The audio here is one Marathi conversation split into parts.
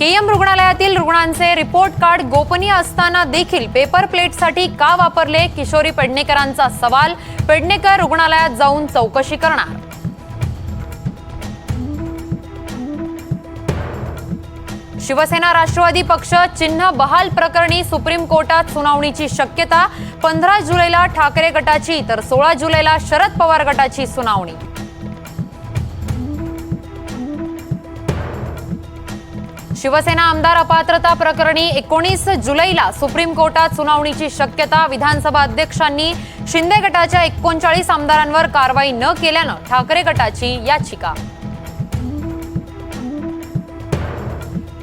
केएम रुग्णालयातील रुग्णांचे रिपोर्ट कार्ड गोपनीय असताना देखील पेपर प्लेटसाठी का वापरले? किशोरी पेडणेकरांचा सवाल पेडणेकर रुग्णालयात जाऊन चौकशी करणार. शिवसेना राष्ट्रवादी पक्ष चिन्ह बहाल प्रकरणी सुप्रीम कोर्टात सुनावणीची शक्यता पंधरा जुलैला ठाकरे गटाची तर सोळा जुलैला शरद पवार गटाची सुनावणी. शिवसेना आमदार अपात्रता प्रकरणी एकोणीस जुलैला सुप्रीम कोर्टात सुनावणीची शक्यता विधानसभा अध्यक्षांनी शिंदे गटाच्या एकोणचाळीस आमदारांवर कारवाई न केल्यानं ठाकरे गटाची याचिका.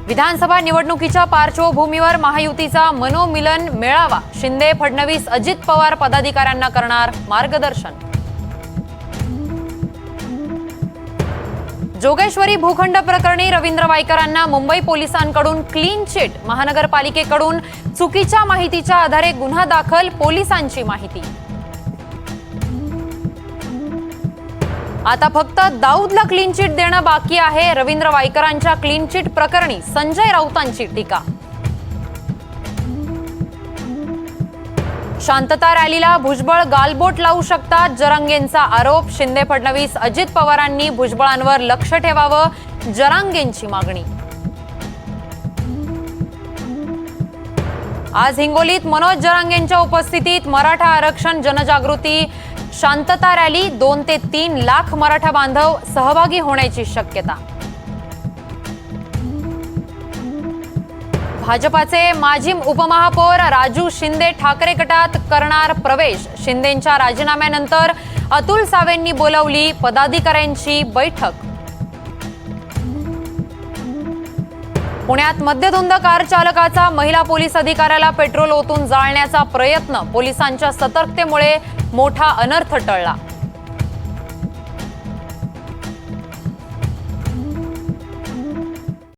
विधानसभा निवडणुकीच्या पार्श्वभूमीवर महायुतीचा मनोमिलन मेळावा शिंदे फडणवीस अजित पवार पदाधिकाऱ्यांना करणार मार्गदर्शन. जोगेश्वरी भूखंड प्रकरणी रवींद्र वायकरांना मुंबई पोलिसांकडून क्लीन चिट महानगरपालिकेकडून चुकीच्या माहितीच्या आधारे गुन्हा दाखल पोलिसांची माहिती. आता फक्त दाऊदला क्लीन चिट देणं बाकी आहे. रवींद्र वायकरांच्या क्लीन चिट प्रकरणी संजय राऊतांची टीका. शांतता रॅलीला भुजबळ गालबोट लावू शकतात. जरांगेंचा आरोप शिंदे फडणवीस अजित पवारांनी भुजबळांवर लक्ष ठेवावं जरांगेंची मागणी. आज हिंगोलीत मनोज जरांगेंच्या उपस्थितीत मराठा आरक्षण जनजागृती शांतता रॅली दोन ते तीन लाख मराठा बांधव सहभागी होण्याची शक्यता. भाजपाचे माजी उपमहापौर राजू शिंदे ठाकरे गटात करणार प्रवेश. शिंदेंच्या राजीनाम्यानंतर अतुल सावेंनी बोलावली पदाधिकाऱ्यांची बैठक. पुण्यात मद्यधुंद कार चालकाचा महिला पोलीस अधिकाऱ्याला पेट्रोल ओतून जाळण्याचा प्रयत्न पोलिसांच्या सतर्कतेमुळे मोठा अनर्थ टळला.